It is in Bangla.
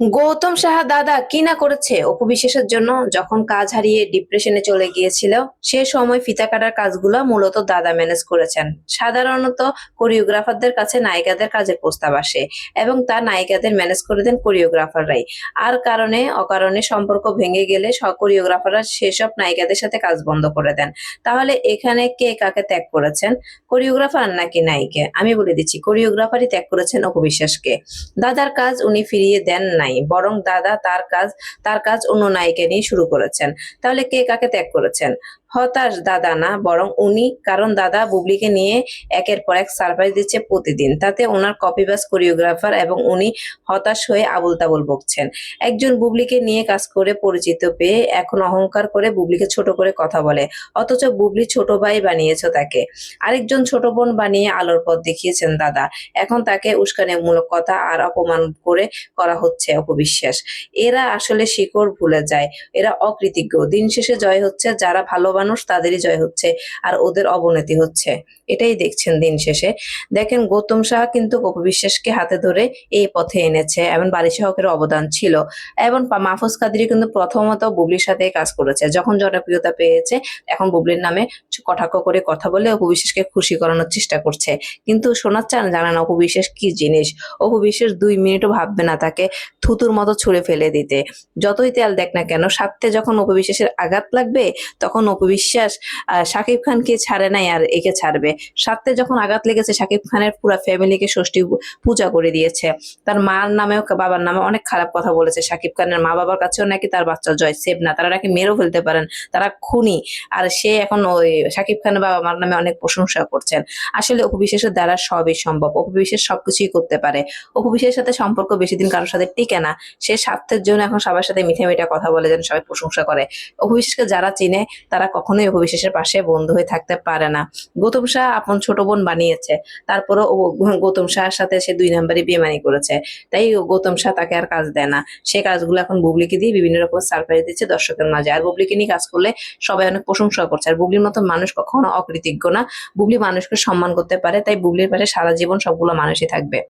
গৌতম সাহা দাদা কি না করেছে? অপবিশ্বাসের জন্য যখন কাজ হারিয়ে ডিপ্রেশনে চলে গিয়েছিল, সে সময় ফিতা কাটার কাজগুলো মূলত দাদা ম্যানেজ করেছেন। সাধারণত কোরিওগ্রাফারদের কাছে নায়িকাদের কাজের প্রস্তাব আসে এবং তা নায়িকাদের ম্যানেজ করে দেন কোরিওগ্রাফাররাই আর কারণে অকারণে সম্পর্ক ভেঙে গেলে স কোরিওগ্রাফাররা সেসব নায়িকাদের সাথে কাজ বন্ধ করে দেন। তাহলে এখানে কে কাকে ত্যাগ করেছেন? কোরিওগ্রাফার নাকি নায়িকা? আমি বলে দিচ্ছি কোরিওগ্রাফারই ত্যাগ করেছেন অপবিশ্বাসকে দাদার কাজ উনি ফিরিয়ে দেন নাই, বরং দাদা তার কাজ তার কাজ অন্য নায়িকা নিয়ে শুরু করেছেন। তাহলে কে কাকে ত্যাগ করেছেন? হতাশ দাদা না, বরং উনি, কারণ দাদা বুবলিকে নিয়ে একের পর এক সারপ্রাইজ দিচ্ছে প্রতিদিন। তাতে ওনার কপিবাস কোরিওগ্রাফার এবং উনি হতাশ হয়ে আবুল তাবুল বকছেন। একজন বুবলিকে নিয়ে কাজ করে পরিচিত পেয়ে এখন অহংকার করে বুবলিকে ছোট করে কথা বলে। অথচ বুবলি ছোট ভাই বানিয়েছো তাকে। আরেকজন ছোট বোন বানিয়ে আলোর পথ দেখিয়েছেন দাদা। এখন তাকে উস্কানিমূলক কথা আর অপমান করে করা হচ্ছে অপবিশ্বাস। এরা আসলে শিকড় ভুলে যায়। এরা অকৃতজ্ঞ। দিন শেষে জয় হচ্ছে যারা ভালো মানুষ তাদেরই জয় হচ্ছে আর ওদের অবনতি হচ্ছে। এটাই দেখছেন দিন শেষে। দেখেন, গৌতম সাহা কিন্তু অপবিশ্বাসকে হাতে ধরে এই পথে এনেছে। এবং বারিশা হকের অবদান ছিল। এবং মাহফুজ কাদিরি কিন্তু প্রথমত বুবলির সাথে কাজ করেছে। যখন জনপ্রিয়তা পেয়েছে, এখন বুবলির নামে কটাক্ষ করে কথা বলে অপবিশ্বাসকে খুশি করানোর চেষ্টা করছে। কিন্তু শোনার চান জানেন অপবিশ্বাস কি জিনিস? অপবিশ্বাস দুই মিনিটও ভাববে না তাকে থুতুর মতো ছুঁড়ে ফেলে দিতে। যতই তেল দেখ না কেন সাথে যখন অপবিশ্বাসের আঘাত লাগবে, তখন অপবিশ্বাস আহ, শাকিব খানকে ছাড়ে নাই আর একে ছাড়বে। সাথে যখন আঘাত লেগেছে শাকিব খানের পুরো ফ্যামিলিকে ষষ্ঠী পূজা করে দিয়েছে। তার মার নামেও বাবার নামে অনেক খারাপ কথা বলেছে শাকিব খানের মা বাবার কাছেও নাকি তার বাচ্চা জয় সেভ না। তারা নাকি মেরেও ফেলতে পারেন তারা খুনি। আর সে এখন ওই শাকিব খানের বাবা মার নামে অনেক প্রশংসা করছেন। আসলে অপবিশ্বাসের দ্বারা সবই সম্ভব। অপবিশ্বাস সবকিছুই করতে পারে। অপবিশ্বাসের সাথে সম্পর্ক বেশি দিন কারোর সাথে টিকে না। সে স্বার্থের জন্য এখন সবার সাথে মিঠে মিঠে কথা বলে যেন সবাই প্রশংসা করে। অপবিশ্বাসকে যারা চিনে তারা কখনোই অপবিশ্বাসের পাশে বন্ধু হয়ে থাকতে পারে না। গৌতম শাহ আপন ছোট বোন বানিয়েছে। তারপরে গৌতম শাহের সাথে সে দুই নম্বরে বেমানি করেছে। তাই গৌতম শাহ তাকে আর কাজ দেয় না। সে কাজগুলো এখন বুবলিকে দিয়ে বিভিন্ন রকম সারপ্রাইজ দিচ্ছে দর্শকের মাঝে। আর বুবলিকে নিয়ে কাজ করলে সবাই অনেক প্রশংসা করছে। আর বুবলির মতো মানুষ কখনো অকৃতজ্ঞ না। বুবলি মানুষকে সম্মান করতে পারে। তাই বুবলির পাশে সারা জীবন সবগুলো মানুষই থাকবে।